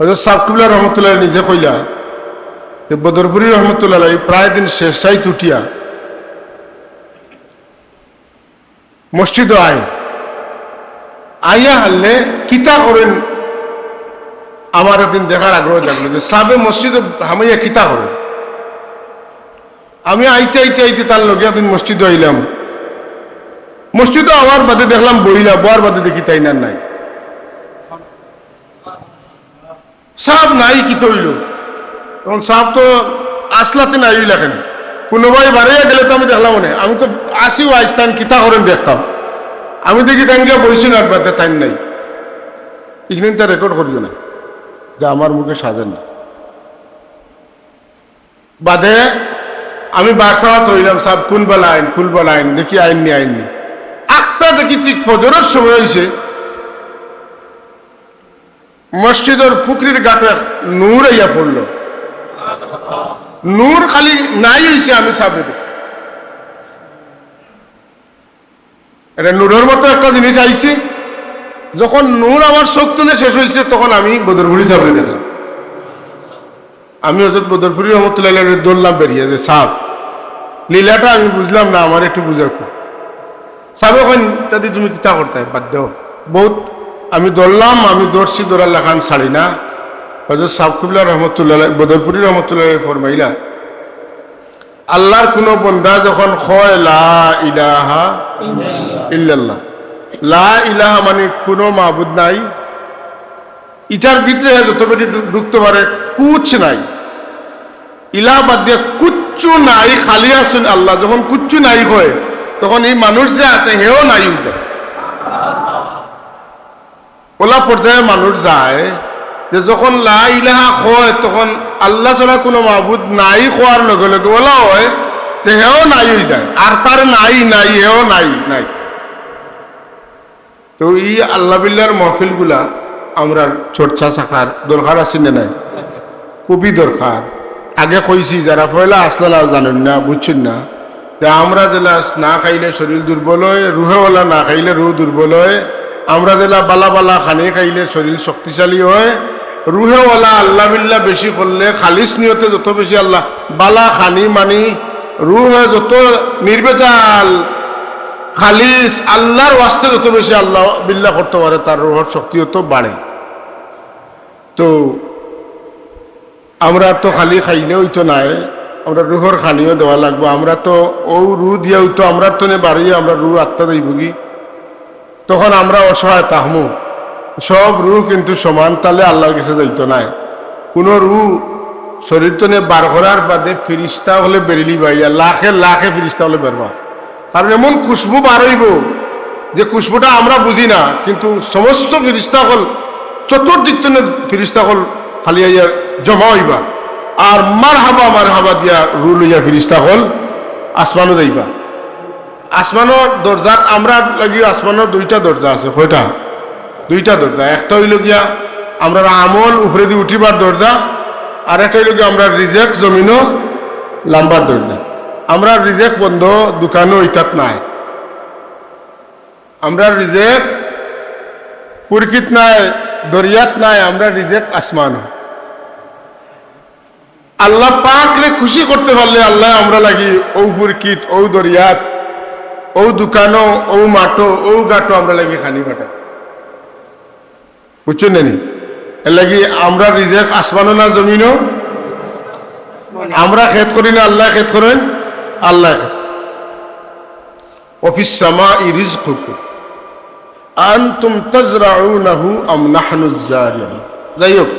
হজরত সাবকুল্লা রহমতুল্লাহ নিজে কইলা, যে বদরপুরি রহমতুল্লাহ প্রায় দিন শেষটাই টুটিয়া মসজিদ আয়, আইয়া হারলে কিতা করেন? আমার একদিন দেখার আগ্রহ জাগলো যে সাবে মসজিদ হামাইয়া কিতা করে আমি আইতে আইতে আইতে তার লগে একদিন মসজিদে আইলাম। মসজিদে আমার বাদে দেখলাম বইলা বর বাদে দেখি তাই না নাই। সাপ নাই কি তৈল? তখন সাপ তো আসলাতে নাই লেখেন। কোনোবাই বাড়িয়ে গেলে তো আমি দেখলাম না। আমি তো আসিও আইসতাম, কিতা করেন দেখতাম। আমি দেখি তাই গিয়ে বইছি না বাদে তাই নাই। এখানে তা রেকর্ড করিও না। যে আমার মুখে সাজেন না। বাদে আমি বারসাওয়াত হইলাম সাব কোন বেলা আইন কুল বেলা আইন দেখি আইন নি আইন নি। আখতা দেখি ঠিক ফজরের সময় হয়েছে মসজিদের ফুকরির গাটে নূর আইয়া পড়ল। নূর খালি নাই হয়েছে আমি সাবে এটা নূরের মতো একটা জিনিস আইছে, যখন নূর আমার চোখ তুলে শেষ হয়েছে তখন আমি বদরপুরি সাবরে দেখলাম। আমি হজরত বদরপুরি রহমতুল্লাহ দৌড়লাম বেরিয়ে, যে সাপ লীলাটা আমি বুঝলাম না, আমার একটু বুঝার সাবে এখন দাদি তুমি কিতা করতে? দেও। বহুত আমি দৌড়লাম আমি দৌড়ছি দৌড়ার লেখান ছাড়ি না। হজরত সাবকুল্লা রহমতুল্লাহ, বদরপুরি রহমতুল্লাহ ফরমাইলা, আল্লাহর কোনো বন্ধা যখন লা ইলাহা লা ইলাহা মানে কোনো মাহবুদ নাই। ইটার ভিতরে যত বেটি ঢুকতে পারে, কুচ নাই। ইলা বাদ দিয়ে কুচ্ছু নাই, খালি আসুন আল্লাহ। যখন কুচ্ছু নাই হয় তখন এই মানুষ যে আছে, হেও নাই উঠে ওলা পর্যায়ে মানুষ যায় যে যখন লা ইলাহা হয়, তখন আল্লাহ ছাড়া কোনো মাহবুদ নাই খোয়ার লগে লগে ওলা হয় যে হেও নাই হয়ে যায়। আর তার নাই নাই, হেও নাই নাই। তো এই আল্লাহ বিল্লার মহফিলগুলা আমরা চর্চা শাখার দরকার আছে নাই? খুবই দরকার আগে কইছি যারা পয়লা আসলা জানেন না, বুঝছেন না। যে আমরা যেলা না খাইলে শরীর দুর্বল হয় রুহেওয়ালা না খাইলে রুহ দুর্বল হয় আমরা যেলা বালা বালা খানে খাইলে শরীর শক্তিশালী হয়। রুহেওয়ালা আল্লাহ বিল্লাহ বেশি করলে খালিস নিয়তে যত বেশি আল্লাহ বালা খানি মানি, রুহ যত নির্বেজাল, খালিস আল্লাহর ওয়াস্তে যত বেশি আল্লাহ বিল্লা করতে পারে, তার রুহর শক্তিও তো বাড়ে। তো আমরা তো খালি খাইলেও তো নাই, আমরা রুহর খানিও দেওয়া লাগবো। আমরা তো ও রু দিয়াও তো আমরা তো নে বাড়িয়ে আমরা রু আত্মা দেই ভুগি তখন আমরা অসহায় তাহমু। সব রু কিন্তু সমান তালে আল্লাহর কাছে যাইতো নাই। কোনো রু শরীর তো নে বার করার বাদে ফিরিস্তা হলে বেরিলি বাইয়া লাখে লাখে ফিরিস্তা হলে বেরবা। কারণ এমন খুশবু বার হইব যে খুশবুটা আমরা বুঝি না, কিন্তু সমস্ত ফিরিস্তা হল, চতুর্দিক ফিরিস্তা হল খালি আইয়া জমা হইবা। আর মার হাবা মার হাবা দিয়া রু লইয়া ফিরিস্তা হল, আসমানও যাইবা। আসমানোর দরজাত আমরা লাগিও আসমানোর দুইটা দরজা আছে, কয়টা? দুইটা দরজা একটা হইল গিয়া আমরা আমল উপরে দিয়ে উঠিবার দরজা আর একটা হইল গিয়া আমরা রিজেক্ট জমিনও লাম্বার দরজা আমরা রিজেক্ট বন্ধ দোকানও ইটাত নাই। আমরা রিজেক্ট পুরকিত নাই দরিয়াত নাই আমরা রিজেক্ট আসমান আল্লাহ পাক রে খুশি করতে পারলে আল্লাহ আমরা লাগি ও পুরকিত ও দরিয়াত ও দোকানো ও মাটো ও গাটো আমরা লাগি খানি ফাটা বুঝছেন নি লাগি আমরা রিজেক্ট আসমানও না জমিনও আমরা খেত করি না, আল্লাহ খেত করেন? আল্লাহ অফিস সামা ইরিজ আনতুম তাজরাউনাহু আম নাহনু যাই হোক